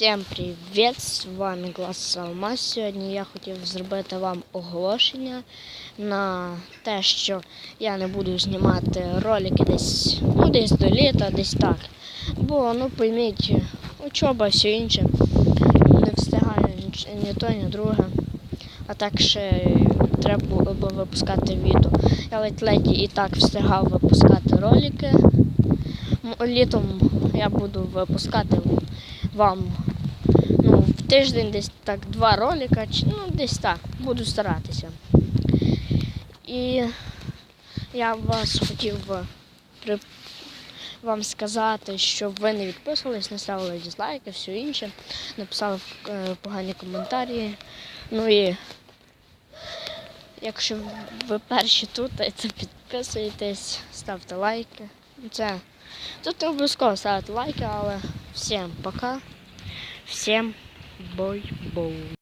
Всім привіт! З вами Глас Салмас. Сьогодні я хотів зробити вам оголошення на те, що я не буду знімати ролики десь, ну, десь до літа, десь так. Бо, ну пойміть, учоба, все інше. Не встигаю ні, то, ні друге. А так ще треба було випускати відео. Я ледь-ледь і так встигав випускати ролики. Літом я буду випускати вам ну, в тиждень десь так два ролика, чи ну десь так, буду старатися. І я вас хотів би при... вам сказати, щоб ви не відписувались, не ставили дизлайки, все інше, написали е, погані коментарі. Ну і якщо ви перші тут, то підписуйтесь, ставте лайки. Це тут не обов'язково ставити лайки, але всім пока. Всем бой-бой.